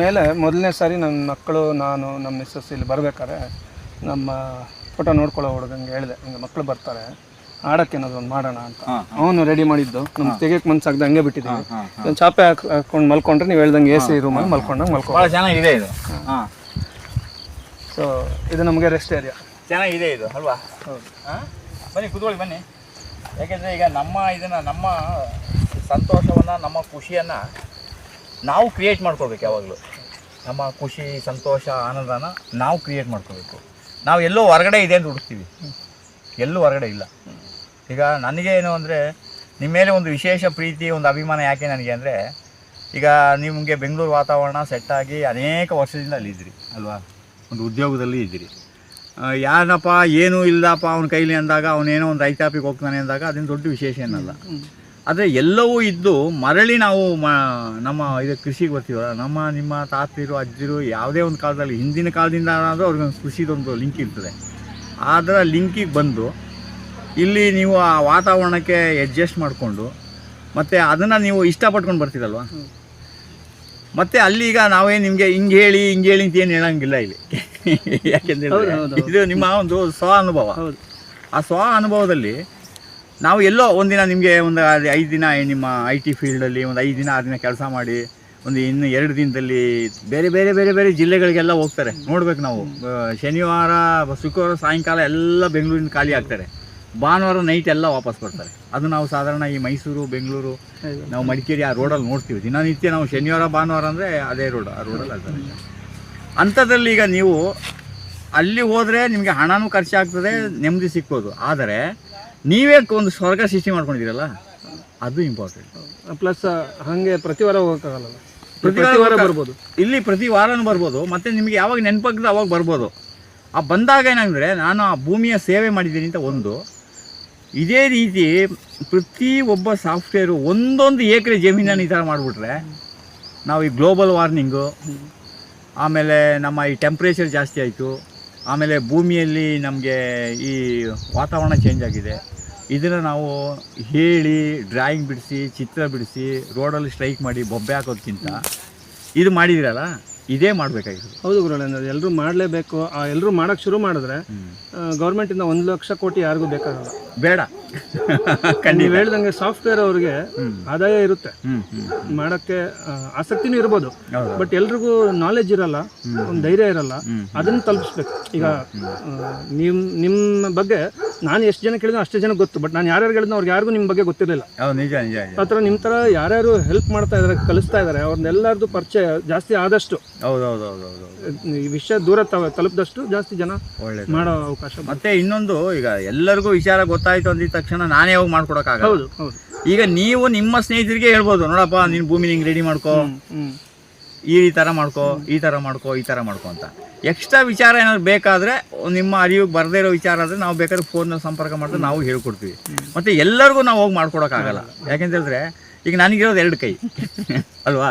ಮೇಲೆ ಮೊದಲನೇ ಸಾರಿ ನನ್ನ ಮಕ್ಕಳು ನಾನು ನಮ್ಮ ಮಿಸ್ಸಸ್ ಇಲ್ಲಿ ಬರಬೇಕಾದ್ರೆ ನಮ್ಮ ಫೋಟೋ ನೋಡ್ಕೊಳ್ಳೋ ಹುಡುಗಂಗೆ ಹೇಳಿದೆ. ಹಿಂಗೆ ಮಕ್ಕಳು ಬರ್ತಾರೆ ಆಡೋಕ್ಕೆ ಏನಾದ್ರು ಒಂದು ಮಾಡೋಣ ಅಂತ. ಅವನು ರೆಡಿ ಮಾಡಿದ್ದು. ನಮ್ಗೆ ತೆಗಿಯಕ್ಕೆ ಮನ್ಸಾಗ್ದು ಹಂಗೆ ಬಿಟ್ಟಿದ್ದೀವಿ ಒಂದು ಚಾಪೆ ಹಾಕ್ ಹಾಕೊಂಡು ಮಲ್ಕೊಂಡ್ರೆ ನೀವು ಹೇಳ್ದಂಗೆ ಎ ಸಿ ರೂಮಲ್ಲಿ ಮಲ್ಕೊಂಡಂಗೆ ಮಲ್ಕೊ. ಭಾಳ ಚೆನ್ನಾಗಿದೆ ಇದು. ಸೊ ಇದು ನಮಗೆ ರೆಸ್ಟ್ ಏರಿಯಾ ಚೆನ್ನಾಗಿದೆ ಇದು ಅಲ್ವಾ? ಹೌದು. ಬನ್ನಿ ಕುತ್ಕೊಳ್ಳಿ ಬನ್ನಿ. ಯಾಕೆಂದರೆ ಈಗ ನಮ್ಮ ಇದನ್ನು ನಮ್ಮ ಸಂತೋಷವನ್ನು ನಮ್ಮ ಖುಷಿಯನ್ನು ನಾವು ಕ್ರಿಯೇಟ್ ಮಾಡ್ಕೋಬೇಕು ಯಾವಾಗಲೂ. ನಮ್ಮ ಖುಷಿ, ಸಂತೋಷ, ಆನಂದನ ನಾವು ಕ್ರಿಯೇಟ್ ಮಾಡ್ಕೋಬೇಕು ನಾವು ಎಲ್ಲೋ ಹೊರಗಡೆ ಇದೆ ಅಂತ ಹುಡುಕ್ತೀವಿ. ಎಲ್ಲೂ ಹೊರಗಡೆ ಇಲ್ಲ. ಈಗ ನನಗೆ ಏನು ಅಂದರೆ, ನಿಮ್ಮ ಮೇಲೆ ಒಂದು ವಿಶೇಷ ಪ್ರೀತಿ, ಒಂದು ಅಭಿಮಾನ ಯಾಕೆ ನನಗೆ ಅಂದರೆ, ಈಗ ನಿಮಗೆ ಬೆಂಗಳೂರು ವಾತಾವರಣ ಸೆಟ್ಟಾಗಿ ಅನೇಕ ವರ್ಷದಿಂದ ಅಲ್ಲಿ ಇದ್ರಿ ಅಲ್ವಾ? ಒಂದು ಉದ್ಯೋಗದಲ್ಲಿ ಇದ್ದೀರಿ. ಯಾರಪ್ಪ, ಏನೂ ಇಲ್ಲಪ್ಪ, ಅವನ ಕೈಲಿ ಅಂದಾಗ ಅವನೇನೋ ಒಂದು ರೈತಾಪಿಗೆ ಹೋಗ್ತಾನೆ ಅಂದಾಗ ಅದೇನು ದೊಡ್ಡ ವಿಶೇಷ ಏನಲ್ಲ. ಆದರೆ ಎಲ್ಲವೂ ಇದ್ದು ಮರಳಿ ನಾವು ಮ ನಮ್ಮ ಇದು ಕೃಷಿಗೆ ಬರ್ತೀವಲ್ಲ ನಮ್ಮ ನಿಮ್ಮ ತಾತಿರು ಅಜ್ಜಿರು ಯಾವುದೇ ಒಂದು ಕಾಲದಲ್ಲಿ ಹಿಂದಿನ ಕಾಲದಿಂದ ಆದರೂ ಅವ್ರಿಗೆ ಒಂದು ಕೃಷಿದೊಂದು ಲಿಂಕ್ ಇರ್ತದೆ. ಅದರ ಲಿಂಕಿಗೆ ಬಂದು ಇಲ್ಲಿ ನೀವು ಆ ವಾತಾವರಣಕ್ಕೆ ಅಡ್ಜಸ್ಟ್ ಮಾಡಿಕೊಂಡು ಮತ್ತು ಅದನ್ನು ನೀವು ಇಷ್ಟಪಟ್ಕೊಂಡು ಬರ್ತೀರಲ್ವ? ಮತ್ತು ಅಲ್ಲಿ ಈಗ ನಾವೇ ನಿಮಗೆ ಹಿಂಗೆ ಹೇಳಿ ಹಿಂಗೆ ಹೇಳಿ ಅಂತ ಏನು ಹೇಳಂಗಿಲ್ಲ ಇಲ್ಲಿ. ಯಾಕೆಂದರೆ. ಇದು ನಿಮ್ಮ ಒಂದು ಸ್ವ ಅನುಭವ. ಆ ಸ್ವ ಅನುಭವದಲ್ಲಿ ನಾವು ಎಲ್ಲೋ ಒಂದಿನ ನಿಮಗೆ ಒಂದು ಅದು ಐದು ದಿನ ನಿಮ್ಮ ಐ ಟಿ ಫೀಲ್ಡಲ್ಲಿ ಒಂದು ಐದು ದಿನ ಆರು ದಿನ ಕೆಲಸ ಮಾಡಿ ಒಂದು ಇನ್ನು ಎರಡು ದಿನದಲ್ಲಿ ಬೇರೆ ಬೇರೆ ಬೇರೆ ಬೇರೆ ಜಿಲ್ಲೆಗಳಿಗೆಲ್ಲ ಹೋಗ್ತಾರೆ. ನೋಡ್ಬೇಕು ನಾವು. ಶನಿವಾರ ಶುಕ್ರವಾರ ಸಾಯಂಕಾಲ ಎಲ್ಲ ಬೆಂಗಳೂರಿಂದ ಖಾಲಿ ಆಗ್ತಾರೆ. ಭಾನುವಾರ ನೈಟ್ ಎಲ್ಲ ವಾಪಸ್ ಬರ್ತಾರೆ. ಅದು ನಾವು ಸಾಧಾರಣ ಈ ಮೈಸೂರು ಬೆಂಗಳೂರು ನಾವು ಮಡಿಕೇರಿ ಆ ರೋಡಲ್ಲಿ ನೋಡ್ತೀವಿ. ದಿನನಿತ್ಯ ನಾವು ಶನಿವಾರ ಭಾನುವಾರ ಅಂದರೆ ಅದೇ ರೋಡ್ ಆ ರೋಡಲ್ಲಿ ಆಗ್ತಾರೆ ಅಂಥದ್ರಲ್ಲಿ ಈಗ ನೀವು ಅಲ್ಲಿ ಹೋದರೆ ನಿಮಗೆ ಹಣನೂ ಖರ್ಚಾಗ್ತದೆ ನೆಮ್ಮದಿ ಸಿಕ್ಕೋದು ಆದರೆ ನೀವೇ ಒಂದು ಸ್ವರ್ಗ ಸೃಷ್ಟಿ ಮಾಡ್ಕೊಂಡಿದ್ದೀರಲ್ಲ ಅದು ಇಂಪಾರ್ಟೆಂಟ್ ಪ್ಲಸ್ ಹಾಗೆ ಪ್ರತಿ ವಾರ ಹೋಗೋಕ್ಕಾಗಲ್ಲ. ಪ್ರತಿ ವಾರ ಬರ್ಬೋದು. ಇಲ್ಲಿ ಪ್ರತಿ ವಾರನೂ ಬರ್ಬೋದು ಮತ್ತು ನಿಮಗೆ ಯಾವಾಗ ನೆನಪಾಗ್ತದೆ ಅವಾಗ ಬರ್ಬೋದು. ಆ ಬಂದಾಗ ಏನಂದರೆ ನಾನು ಆ ಭೂಮಿಯ ಸೇವೆ ಮಾಡಿದ್ದೀನಿ ಅಂತ ಒಂದು. ಇದೇ ರೀತಿ ಪ್ರತಿ ಒಬ್ಬ ಸಾಫ್ಟ್ವೇರು ಒಂದೊಂದು ಏಕರೆ ಜಮೀನನ್ನು ಈ ಥರ ಮಾಡಿಬಿಟ್ರೆ ನಾವು ಈ ಗ್ಲೋಬಲ್ ವಾರ್ಮಿಂಗು ಆಮೇಲೆ ನಮ್ಮ ಈ ಟೆಂಪ್ರೇಚರ್ ಜಾಸ್ತಿ ಆಯಿತು ಆಮೇಲೆ ಭೂಮಿಯಲ್ಲಿ ನಮಗೆ ಈ ವಾತಾವರಣ ಚೇಂಜ್ ಆಗಿದೆ. ಇದನ್ನು ನಾವು ಹೇಳಿ ಡ್ರಾಯಿಂಗ್ ಬಿಡಿಸಿ ಚಿತ್ರ ಬಿಡಿಸಿ ರೋಡಲ್ಲಿ ಸ್ಟ್ರೈಕ್ ಮಾಡಿ ಬೊಬ್ಬೆ ಹಾಕೋದ್ಕಿಂತ ಇದು ಮಾಡಿದಿರಲ್ಲ? ಇದೇ ಮಾಡಬೇಕಾಗಿತ್ತು ಹೌದು ಗುರುಗಳೇ ಎಲ್ಲರೂ ಮಾಡಲೇಬೇಕು. ಎಲ್ಲರೂ ಮಾಡೋಕ್ಕೆ ಶುರು ಮಾಡಿದ್ರೆ ಗೌರ್ಮೆಂಟಿಂದ ಒಂದು ಲಕ್ಷ ಕೋಟಿ ಯಾರಿಗೂ ಬೇಕಾಗಲ್ಲ. ಬೇಡ. ನೀವು ಹೇಳ್ದಂಗೆ ಸಾಫ್ಟ್ವೇರ್ ಅವ್ರಿಗೆ ಆದಾಯ ಇರುತ್ತೆ. ಮಾಡಕ್ಕೆ ಆಸಕ್ತಿನೂ ಇರ್ಬೋದು. ಬಟ್ ಎಲ್ರಿಗೂ ನಾಲೆಜ್ ಇರಲ್ಲ ಒಂದು ಧೈರ್ಯ ಇರಲ್ಲ. ಅದನ್ನ ತಲುಪಿಸ್ಬೇಕು. ಈಗ ನಿಮ್ ನಿಮ್ಮ ಬಗ್ಗೆ ನಾನು ಎಷ್ಟು ಜನ ಕೇಳಿದ್ರು ಅಷ್ಟೇ ಜನ ಗೊತ್ತು. ಬಟ್ ನಾನು ಯಾರ್ಯಾರು ಹೇಳಿದ್ನೋ ಅವ್ರಿಗೆ ಯಾರಿಗೂ ನಿಮ್ಮ ಬಗ್ಗೆ ಗೊತ್ತಿರಲಿಲ್ಲ. ನಿಜ ನಿಜ ಆ ಥರ ನಿಮ್ಮ ಥರ ಯಾರ್ಯಾರು ಹೆಲ್ಪ್ ಮಾಡ್ತಾ ಇದ್ದಾರೆ ಕಲಿಸ್ತಾ ಇದ್ದಾರೆ ಅವ್ರನ್ನೆಲ್ಲರದು ಪರಿಚಯ ಜಾಸ್ತಿ ಆದಷ್ಟು. ಹೌದು ಹೌದು ಹೌದು ಹೌದು ಹೌದು. ಈ ವಿಷಯ ದೂರ ತಲುಪದಷ್ಟು ಜಾಸ್ತಿ ಜನ ಒಳ್ಳೆ ಮಾಡೋ ಅವಕಾಶ. ಮತ್ತೆ ಇನ್ನೊಂದು ಈಗ ಎಲ್ಲರಿಗೂ ವಿಚಾರ ಗೊತ್ತಾಯ್ತು ಅಂದಿದ ತಕ್ಷಣ ನಾನೇ ಹೋಗಿ ಮಾಡ್ಕೊಡಕ್ಕಾಗಲ್ಲ. ಹೌದು ಹೌದು. ಈಗ ನೀವು ನಿಮ್ಮ ಸ್ನೇಹಿತರಿಗೆ ಹೇಳ್ಬೋದು ನೋಡಪ್ಪ ನಿನ್ ಭೂಮಿ ನಿಂಗೆ ರೆಡಿ ಮಾಡ್ಕೋ. ಈ ತರ ಮಾಡ್ಕೋ ಈ ತರ ಮಾಡ್ಕೋ ಈ ತರ ಮಾಡ್ಕೋ ಅಂತ. ಎಕ್ಸ್ಟ್ರಾ ವಿಚಾರ ಏನಾದ್ರು ಬೇಕಾದ್ರೆ ನಿಮ್ಮ ಅರಿವಿಗೆ ಬರದೇ ಇರೋ ವಿಚಾರ ಆದ್ರೆ ನಾವು ಬೇಕಾದ್ರೆ ಫೋನ್ ಸಂಪರ್ಕ ಮಾಡಿದ್ರೆ ನಾವು ಹೇಳ್ಕೊಡ್ತೀವಿ. ಮತ್ತೆ ಎಲ್ಲರಿಗೂ ನಾವು ಹೋಗಿ ಮಾಡ್ಕೊಡೋಕ್ಕಾಗಲ್ಲ. ಯಾಕೆಂತ ಹೇಳಿದ್ರೆ ಈಗ ನನಗಿರೋದು ಎರಡು ಕೈ. ಅಲ್ವಾ.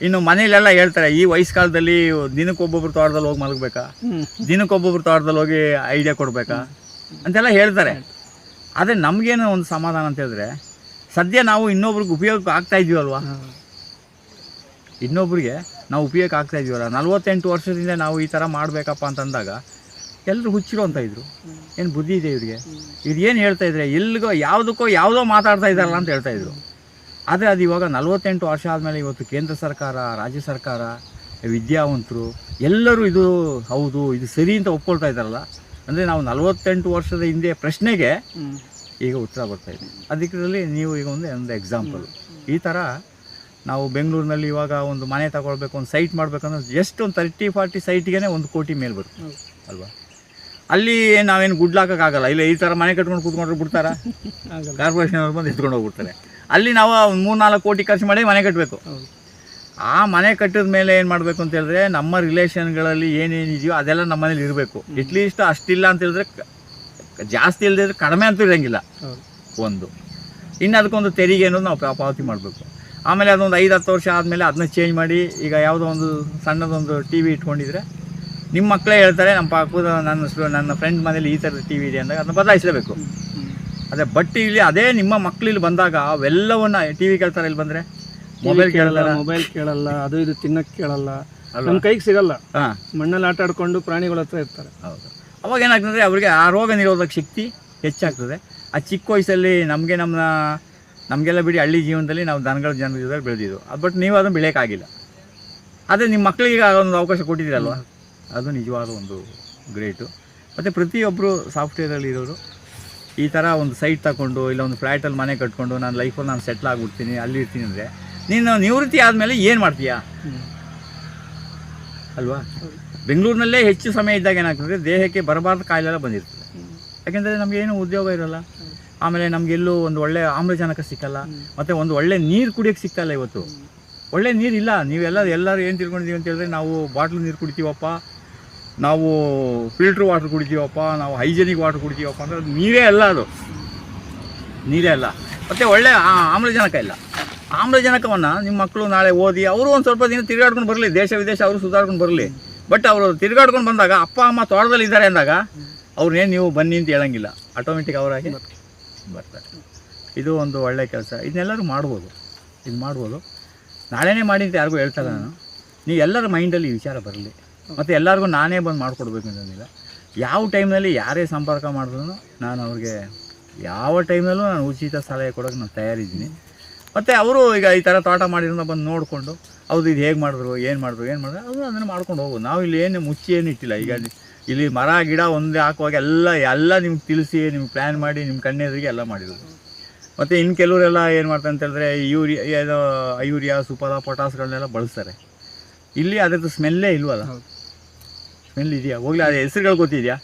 ಇನ್ನು ಮನೇಲೆಲ್ಲ ಹೇಳ್ತಾರೆ ಈ ವಯಸ್ಕಾಲದಲ್ಲಿ ದಿನಕ್ಕೊಬ್ಬೊಬ್ರು ತೋಟದಲ್ಲಿ ಹೋಗಿ ಮಲಗಬೇಕಾ? ದಿನಕ್ಕೊಬ್ಬೊಬ್ರು ತೋಟದಲ್ಲಿ ಹೋಗಿ ಐಡಿಯಾ ಕೊಡಬೇಕಾ? ಅಂತೆಲ್ಲ ಹೇಳ್ತಾರೆ. ಆದರೆ ನಮಗೇನು ಒಂದು ಸಮಾಧಾನ ಅಂತ ಹೇಳಿದ್ರೆ ಸದ್ಯ ನಾವು ಇನ್ನೊಬ್ರಿಗೆ ಉಪಯೋಗಕ್ಕೆ ಆಗ್ತಾ ಇದೀವಲ್ವಾ. ಇನ್ನೊಬ್ರಿಗೆ ನಾವು ಉಪಯೋಗ ಆಗ್ತಾ ಇದೀವಲ್ಲ? ನಲ್ವತ್ತೆಂಟು ವರ್ಷದಿಂದ ನಾವು ಈ ಥರ ಮಾಡಬೇಕಪ್ಪ ಅಂತಂದಾಗ ಎಲ್ಲರೂ ಹುಚ್ಚಿರೋ ಅಂತ ಇದ್ರು. ಏನು ಬುದ್ಧಿ ಇದೆ ಇವ್ರಿಗೆ? ಇದು ಏನು ಹೇಳ್ತಾ ಇದ್ರೆ ಎಲ್ಲಿಗೋ ಯಾವುದಕ್ಕೋ ಯಾವುದೋ ಮಾತಾಡ್ತಾ ಇದ್ದಾರಲ್ಲ ಅಂತ ಹೇಳ್ತಾ ಇದ್ರು. ಆದರೆ ಅದು ಇವಾಗ ನಲ್ವತ್ತೆಂಟು ವರ್ಷ ಆದಮೇಲೆ ಇವತ್ತು ಕೇಂದ್ರ ಸರ್ಕಾರ ರಾಜ್ಯ ಸರ್ಕಾರ ವಿದ್ಯಾವಂತರು ಎಲ್ಲರೂ ಇದು ಹೌದು ಇದು ಸರಿ ಅಂತ ಒಪ್ಕೊಳ್ತಾ ಇದ್ದಾರಲ್ಲ? ಅಂದರೆ ನಾವು ನಲವತ್ತೆಂಟು ವರ್ಷದ ಹಿಂದೆ ಪ್ರಶ್ನೆಗೆ ಈಗ ಉತ್ತರ ಬರ್ತಾ ಇದೆ. ಅದಕ್ಕಿರಲ್ಲಿ ನೀವು ಈಗ ಒಂದು ಒಂದು ಎಕ್ಸಾಂಪಲ್ ಈ ಥರ ನಾವು ಬೆಂಗಳೂರಿನಲ್ಲಿ ಇವಾಗ ಒಂದು ಮನೆ ತಗೊಳ್ಬೇಕು ಒಂದು ಸೈಟ್ ಮಾಡಬೇಕಂದ್ರೆ ಜಸ್ಟ್ ಒಂದು ತರ್ಟಿ ಫಾರ್ಟಿ ಸೈಟ್ಗೆ ಒಂದು ಕೋಟಿ ಮೇಲೆ ಬರುತ್ತೆ. ಅಲ್ವಾ? ಅಲ್ಲಿ ನಾವೇನು ಗುಡ್ಲಾಕೋಕ್ಕಾಗಲ್ಲ ಇಲ್ಲ ಈ ಥರ ಮನೆ ಕಟ್ಕೊಂಡು ಕೂತ್ಕೊಂಡ್ರೆ ಬಿಡ್ತಾರಾ? ಕಾರ್ಪೊರೇಷನ್ ಅವ್ರು ಬಂದು ಎತ್ಕೊಂಡು ಹೋಗ್ಬಿಡ್ತಾರೆ. ಅಲ್ಲಿ ನಾವು ಒಂದು ಮೂರು ನಾಲ್ಕು ಕೋಟಿ ಖರ್ಚು ಮಾಡಿ ಮನೆ ಕಟ್ಟಬೇಕು ಆ ಮನೆ ಕಟ್ಟಿದ ಮೇಲೆ ಏನು ಮಾಡಬೇಕು ಅಂತ ಹೇಳಿದ್ರೆ ನಮ್ಮ ರಿಲೇಷನ್ಗಳಲ್ಲಿ ಏನೇನಿದೆಯೋ ಅದೆಲ್ಲ ನಮ್ಮ ಮನೇಲಿ ಇರಬೇಕು. ಅಟ್ಲೀಸ್ಟ್ ಅಷ್ಟಿಲ್ಲ ಅಂತ ಹೇಳಿದ್ರೆ ಜಾಸ್ತಿ ಇಲ್ಲದೆ ಕಡಿಮೆ ಅಂತೂ ಇರೋಂಗಿಲ್ಲ. ಒಂದು. ಇನ್ನು ಅದಕ್ಕೊಂದು ತೆರಿಗೆ ಅನ್ನೋದು ನಾವು ಪಾವತಿ ಮಾಡಬೇಕು. ಆಮೇಲೆ ಅದೊಂದು ಐದು ಹತ್ತು ವರ್ಷ ಆದಮೇಲೆ ಅದನ್ನ ಚೇಂಜ್ ಮಾಡಿ ಈಗ ಯಾವುದೋ ಒಂದು ಸಣ್ಣದೊಂದು ಟಿ ವಿ ಇಟ್ಕೊಂಡಿದ್ರೆ ನಿಮ್ಮ ಮಕ್ಕಳೇ ಹೇಳ್ತಾರೆ ನಮ್ಮ ಪಾಪದ ನನ್ನ ನನ್ನ ಫ್ರೆಂಡ್ ಮನೇಲಿ ಈ ಥರದ ಟಿ ವಿ ಇದೆ ಅಂದಾಗ ಅದನ್ನ ಬದಲಾಯಿಸಲೇಬೇಕು. ಅದೇ ಬಟ್ ಇಲ್ಲಿ ಅದೇ ನಿಮ್ಮ ಮಕ್ಕಳು ಇಲ್ಲಿ ಬಂದಾಗ ಅವೆಲ್ಲವನ್ನು ಟಿ ವಿ ಕೇಳ್ತಾರೆ ಇಲ್ಲಿ ಬಂದರೆ ಮೊಬೈಲ್ ಕೇಳಲ್ಲ ಮೊಬೈಲ್ ಕೇಳಲ್ಲ ಅದು ಇದು ತಿನ್ನಕ್ ಕೇಳಲ್ಲ? ನಮ್ಮ ಕೈಗೆ ಸಿಗಲ್ಲ. ಹಾಂ. ಮಣ್ಣಲ್ಲಿ ಆಟ ಆಡ್ಕೊಂಡು ಪ್ರಾಣಿಗಳ ಹತ್ರ ಇರ್ತಾರೆ. ಹೌದು. ಅವಾಗ ಏನಾಗ್ತದೆ ಅವರಿಗೆ ಆ ರೋಗ ನಿರೋಧಕ ಶಕ್ತಿ ಹೆಚ್ಚಾಗ್ತದೆ. ಆ ಚಿಕ್ಕ ವಯಸ್ಸಲ್ಲಿ ನಮಗೆ ನಮ್ಮ ನಮಗೆಲ್ಲ ಬಿಡಿ ಹಳ್ಳಿ ಜೀವನದಲ್ಲಿ ನಾವು ದನಗಳ ಜನ್ಮದಲ್ಲಿ ಬೆಳೆದಿದ್ದು. ಅದು ಬಟ್ ನೀವು ಅದನ್ನು ಬೆಳೆಯೋಕ್ಕಾಗಿಲ್ಲ. ಆದರೆ ನಿಮ್ಮ ಮಕ್ಕಳಿಗೆ ಆ ಒಂದು ಅವಕಾಶ ಕೊಟ್ಟಿದ್ದೀರಲ್ವ? ಅದು ನಿಜವಾದ ಒಂದು ಗ್ರೇಟು ಮತ್ತು ಪ್ರತಿಯೊಬ್ಬರು ಸಾಫ್ಟ್ವೇರಲ್ಲಿ ಇರೋರು ಈ ಥರ ಒಂದು ಸೈಟ್ ತಗೊಂಡು ಇಲ್ಲ ಒಂದು ಫ್ಲ್ಯಾಟಲ್ಲಿ ಮನೆ ಕಟ್ಕೊಂಡು ನಾನು ಲೈಫಲ್ಲಿ ನಾನು ಸೆಟ್ಲ್ ಆಗಿಬಿಡ್ತೀನಿ ಅಲ್ಲಿ ಇರ್ತೀನಿ ಅಂದರೆ ನೀನು ನಿವೃತ್ತಿ ಆದಮೇಲೆ ಏನು ಮಾಡ್ತೀಯಾ? ಅಲ್ವಾ? ಬೆಂಗಳೂರಿನಲ್ಲೇ ಹೆಚ್ಚು ಸಮಯ ಇದ್ದಾಗ ಏನಾಗ್ತದೆ? ದೇಹಕ್ಕೆ ಬರಬಾರ್ದು ಕಾಯಿಲೆ ಎಲ್ಲ ಬಂದಿರ್ತದೆ. ಯಾಕೆಂದರೆ ನಮಗೇನು ಉದ್ಯೋಗ ಇರಲ್ಲ. ಆಮೇಲೆ ನಮಗೆಲ್ಲೂ ಒಂದು ಒಳ್ಳೆ ಆಮ್ಲಜನಕ ಸಿಕ್ಕಲ್ಲ. ಮತ್ತು ಒಂದು ಒಳ್ಳೆ ನೀರು ಕುಡಿಯೋಕ್ಕೆ ಸಿಗ್ತಾಯಿಲ್ಲ ಇವತ್ತು. ಒಳ್ಳೆ ನೀರು ಇಲ್ಲ. ನೀವೆಲ್ಲ ಎಲ್ಲರೂ ಏನು ತಿಳ್ಕೊಂಡಿದ್ದೀವಿ ಅಂತ ಹೇಳಿದ್ರೆ ನಾವು ಬಾಟ್ಲು ನೀರು ಕುಡಿತೀವಪ್ಪ. ನಾವು ಫಿಲ್ಟ್ರ್ ವಾಟ್ರ್ ಕುಡಿತೀವಪ್ಪ. ನಾವು ಹೈಜೆನಿಕ್ ವಾಟ್ರ್ ಕುಡಿತೀವಪ್ಪ. ಅಂದರೆ ಅದು ನೀರೇ ಅಲ್ಲ ಅದು. ನೀರೇ ಅಲ್ಲ. ಮತ್ತು ಒಳ್ಳೆ ಆಮ್ಲಜನಕ ಇಲ್ಲ. ಆಮ್ಲಜನಕವನ್ನು ನಿಮ್ಮ ಮಕ್ಕಳು ನಾಳೆ ಓದಿ ಅವರು ಒಂದು ಸ್ವಲ್ಪ ದಿನ ತಿರುಗಾಡ್ಕೊಂಡು ಬರಲಿ, ದೇಶ ವಿದೇಶ ಅವರು ಸುಧಾರ್ಕೊಂಡು ಬರಲಿ. ಬಟ್ ಅವರು ತಿರುಗಾಡ್ಕೊಂಡು ಬಂದಾಗ ಅಪ್ಪ, ಅಮ್ಮ ತೋಟದಲ್ಲಿ ಇದ್ದಾರೆ ಅಂದಾಗ ಅವ್ರನ್ನೇನು ನೀವು ಬನ್ನಿ ಅಂತ ಹೇಳೋಂಗಿಲ್ಲ. ಆಟೋಮೆಟಿಕ್ ಅವರಾಗಿ ಬರ್ತಾರೆ. ಇದು ಒಂದು ಒಳ್ಳೆಯ ಕೆಲಸ. ಇದನ್ನೆಲ್ಲರೂ ಮಾಡ್ಬೋದು. ಇದು ಮಾಡ್ಬೋದು. ನಾಳೆನೇ ಮಾಡಿ ಅಂತ ಯಾರಿಗೂ ಹೇಳ್ತಾರೆ ನಾನು. ನೀವು ಎಲ್ಲರ ಮೈಂಡಲ್ಲಿ ಈ ವಿಚಾರ ಬರಲಿ. ಮತ್ತು ಎಲ್ಲರಿಗೂ ನಾನೇ ಬಂದು ಮಾಡಿಕೊಡ್ಬೇಕು ಅಂತಂದಿಲ್ಲ. ಯಾವ ಟೈಮ್ನಲ್ಲಿ ಯಾರೇ ಸಂಪರ್ಕ ಮಾಡಿದ್ರು ನಾನು ಅವ್ರಿಗೆ ಯಾವ ಟೈಮ್ನಲ್ಲೂ ನಾನು ಉಚಿತ ಸಲಹೆ ಕೊಡೋಕೆ ನಾನು ತಯಾರಿದ್ದೀನಿ. ಮತ್ತು ಅವರು ಈಗ ಈ ಥರ ತೋಟ ಮಾಡಿರೋದನ್ನ ಬಂದು ನೋಡಿಕೊಂಡು ಹೌದು ಇದು ಹೇಗೆ ಮಾಡಿದ್ರು ಏನು ಮಾಡಿದ್ರು ಏನು ಮಾಡಿದ್ರು ಅವರು ಅದನ್ನು ಮಾಡ್ಕೊಂಡು ಹೋಗೋದು ನಾವು ಇಲ್ಲಿ ಏನು ಮುಚ್ಚಿ ಏನು ಇಟ್ಟಿಲ್ಲ. ಈಗ ಇಲ್ಲಿ ಮರ ಗಿಡ ಒಂದೇ ಹಾಕುವಾಗ ಎಲ್ಲ ಎಲ್ಲ ನಿಮ್ಗೆ ತಿಳಿಸಿ ನಿಮ್ಗೆ ಪ್ಲ್ಯಾನ್ ಮಾಡಿ ನಿಮ್ಮ ಕಣ್ಣೆದುರಿಗೆ ಎಲ್ಲ ಮಾಡಿದ್ರು. ಮತ್ತು ಇನ್ನು ಕೆಲವರೆಲ್ಲ ಏನು ಮಾಡ್ತಾರೆ ಅಂತ ಹೇಳಿದ್ರೆ ಯೂರಿಯಾ ಏನೋ ಯೂರಿಯಾ ಸೂಪರ ಪೊಟಾಸ್ಗಳನ್ನೆಲ್ಲ ಬಳಸ್ತಾರೆ. ಇಲ್ಲಿ ಅದರದ್ದು ಸ್ಮೆಲ್ಲೇ ಇಲ್ವಲ್ಲ. ಸ್ಮೆಲ್ ಇದೆಯಾ? ಹೋಗ್ಲಿ ಅದು ಹೆಸರುಗಳು ಗೊತ್ತಿದೆಯಾ?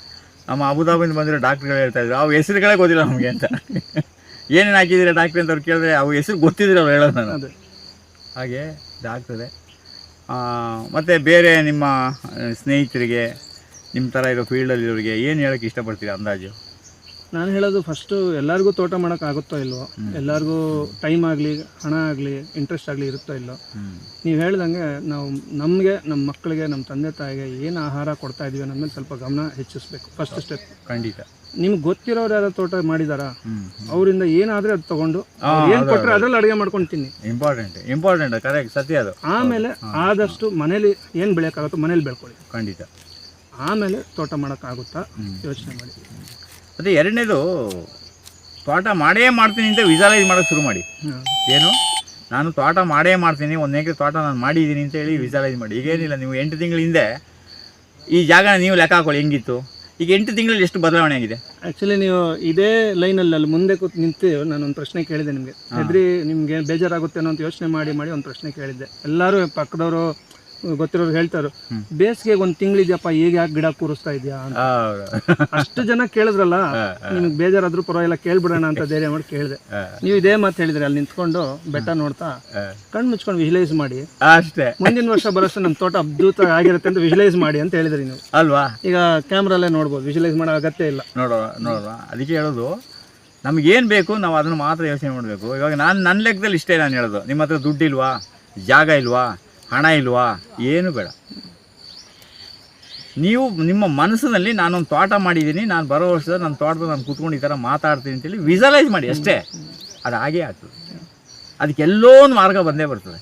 ನಮ್ಮ ಅಬುದಾಬಿಂದ ಬಂದಿರೋ ಡಾಕ್ಟ್ರುಗಳು ಹೇಳ್ತಾ ಇದ್ರು. ಅವು ಹೆಸರುಗಳೇ ಗೊತ್ತಿಲ್ಲ ನಮಗೆ ಅಂತ. ಏನೇನು ಹಾಕಿದ್ದೀರಾ ಡಾಕ್ಟ್ರಿ ಅಂತ ಅವ್ರು ಕೇಳಿದ್ರೆ ಅವ್ರ ಹೆಸರು ಗೊತ್ತಿದ್ರಲ್ಲ ಹೇಳೋದು ನಾನು. ಅದೇ. ಹಾಗೆ ಇದಾಗ್ತದೆ. ಮತ್ತು ಬೇರೆ ನಿಮ್ಮ ಸ್ನೇಹಿತರಿಗೆ ನಿಮ್ಮ ಥರ ಇರೋ ಫೀಲ್ಡಲ್ಲಿರೋರಿಗೆ ಏನು ಹೇಳೋಕ್ಕೆ ಇಷ್ಟಪಡ್ತೀರಾ ಅಂದಾಜು? ನಾನು ಹೇಳೋದು ಫಸ್ಟು ಎಲ್ಲರಿಗೂ ತೋಟ ಮಾಡೋಕೆ ಆಗುತ್ತೋ ಇಲ್ವೋ ಎಲ್ಲರಿಗೂ ಟೈಮ್ ಆಗಲಿ ಹಣ ಆಗಲಿ ಇಂಟ್ರೆಸ್ಟ್ ಆಗಲಿ ಇರುತ್ತೋ ಇಲ್ಲೋ ನೀವು ಹೇಳ್ದಂಗೆ ನಾವು ನಮಗೆ ನಮ್ಮ ಮಕ್ಕಳಿಗೆ ನಮ್ಮ ತಂದೆ ತಾಯಿಗೆ ಏನು ಆಹಾರ ಕೊಡ್ತಾ ಇದೀವಿ ಅನ್ನೋದ್ ಮೇಲೆ ಸ್ವಲ್ಪ ಗಮನ ಹೆಚ್ಚಿಸ್ಬೇಕು. ಫಸ್ಟ್ ಸ್ಟೆಪ್ ಖಂಡಿತ. ನಿಮ್ಗೆ ಗೊತ್ತಿರೋರು ಯಾರೋ ತೋಟ ಮಾಡಿದಾರಾ? ಅವರಿಂದ ಏನಾದ್ರೆ ಅದು ತಗೊಂಡು ಏನು ಕೊಟ್ಟರೆ ಅದ್ರಲ್ಲಿ ಅಡುಗೆ ಮಾಡ್ಕೊಂತೀನಿ. ತಿನ್ನಿ ಇಂಪಾರ್ಟೆಂಟ್ ಇಂಪಾರ್ಟೆಂಟ್ ಕರೆಕ್ಟ್ ಸತ್ಯ ಅದು. ಆಮೇಲೆ ಆದಷ್ಟು ಮನೇಲಿ ಏನು ಬೆಳೆಯೋಕ್ಕಾಗುತ್ತೋ ಮನೇಲಿ ಬೆಳ್ಕೊಳ್ಳಿ. ಖಂಡಿತ. ಆಮೇಲೆ ತೋಟ ಮಾಡೋಕ್ಕಾಗುತ್ತಾ. ಯೋಚನೆ ಮಾಡಿ. ಮತ್ತು ಎರಡನೇದು ತೋಟ ಮಾಡೇ ಮಾಡ್ತೀನಿ ಅಂತ ವಿಜುವಲೈಸ್ ಮಾಡೋಕ್ಕೆ ಶುರು ಮಾಡಿ. ಏನು? ನಾನು ತೋಟ ಮಾಡೇ ಮಾಡ್ತೀನಿ ಒಂದು ಎಕರೆ ತೋಟ ನಾನು ಮಾಡಿದ್ದೀನಿ ಅಂತ ಹೇಳಿ ವಿಜುವಲೈಸ್ ಮಾಡಿ. ಈಗೇನಿಲ್ಲ ನೀವು ಎಂಟು ತಿಂಗಳ ಹಿಂದೆ ಈ ಜಾಗ ನೀವು ಲೆಕ್ಕ ಹಾಕೊಳ್ಳಿ ಹೆಂಗಿತ್ತು? ಈಗ ಎಂಟು ತಿಂಗಳಲ್ಲಿ ಎಷ್ಟು ಬದಲಾವಣೆ ಆಗಿದೆ? ಆ್ಯಕ್ಚುಲಿ ನೀವು ಇದೇ ಲೈನಲ್ಲಿ ಅಲ್ಲಿ ಮುಂದೆ ಕೂತ್ ನಿಂತು ನಾನು ಒಂದು ಪ್ರಶ್ನೆ ಕೇಳಿದೆ ನಿಮಗೆ. ಹೆದ್ರಿ ನಿಮಗೆ ಬೇಜಾರಾಗುತ್ತೆ ಅನ್ನೋ ಅಂತ ಯೋಚನೆ ಮಾಡಿ ಮಾಡಿ ಒಂದು ಪ್ರಶ್ನೆ ಕೇಳಿದ್ದೆ. ಎಲ್ಲರೂ ಪಕ್ಕದವರು ಗೊತ್ತಿರೋರು ಹೇಳ್ತಾರೆ ಬೇಸಿಗೆ ಒಂದು ತಿಂಗಳಿದ್ಯಪ್ಪ ಈಗ ಯಾಕೆ ಗಿಡ ಕೂರಿಸ್ತಾ ಇದೆಯಾ. ಅಷ್ಟು ಜನ ಕೇಳಿದ್ರಲ್ಲ ನಿಮ್ಗೆ ಬೇಜಾರಾದ್ರೂ ಪರವಾಗಿಲ್ಲ ಕೇಳ್ಬಿಡೋಣ ಅಂತ ಧೈರ್ಯ ಮಾಡಿ ಕೇಳಿದೆ. ನೀವು ಇದೇ ಮಾತು ಹೇಳಿದ್ರೆ ಅಲ್ಲಿ ನಿಂತ್ಕೊಂಡು ಬೆಟ್ಟ ನೋಡ್ತಾ. ಕಣ್ಣು ಮುಚ್ಕೊಂಡು ವಿಜಿಲೈಸ್ ಮಾಡಿ. ಅಷ್ಟೇ. ಮುಂದಿನ ವರ್ಷ ಬರೋಷ್ಟು ನಮ್ಮ ತೋಟ ಅದ್ಭುತ ಆಗಿರುತ್ತೆ ಅಂತ ವಿಜಿಲೈಸ್ ಮಾಡಿ ಅಂತ ಹೇಳಿದ್ರಿ ನೀವು. ಅಲ್ವಾ? ಈಗ ಕ್ಯಾಮ್ರಲ್ಲೇ ನೋಡ್ಬೋದು ವಿಜಿಲೈಸ್ ಮಾಡೋ ಅಗತ್ಯ ಇಲ್ಲ. ನೋಡೋ ನೋಡೋ ಅದಕ್ಕೆ ಹೇಳೋದು ನಮಗೇನು ಬೇಕು ನಾವು ಅದನ್ನು ಮಾತ್ರ ಯೋಚನೆ ಮಾಡಬೇಕು. ಇವಾಗ ನಾನು ನನ್ನ ಲೆಕ್ಕದಲ್ಲಿ ಇಷ್ಟೇ ನಾನು ಹೇಳೋದು. ನಿಮ್ಮ ಹತ್ರ ದುಡ್ಡಿಲ್ವಾ? ಜಾಗ ಇಲ್ವಾ? ಹಣ ಇಲ್ವಾ? ಏನು ಬೇಡ. ನೀವು ನಿಮ್ಮ ಮನಸ್ಸಿನಲ್ಲಿ ನಾನೊಂದು ತೋಟ ಮಾಡಿದ್ದೀನಿ, ನಾನು ಬರೋ ವರ್ಷದ ನನ್ನ ತೋಟದ ನಾನು ಕೂತ್ಕೊಂಡು ಈ ಥರ ಮಾತಾಡ್ತೀನಿ ಅಂತೇಳಿ ವಿಸಲೈಸ್ ಮಾಡಿ ಅಷ್ಟೇ. ಅದು ಹಾಗೇ ಆಗ್ತದೆ. ಅದಕ್ಕೆ ಎಲ್ಲೋ ಒಂದು ಮಾರ್ಗ ಬಂದೇ ಬರ್ತದೆ.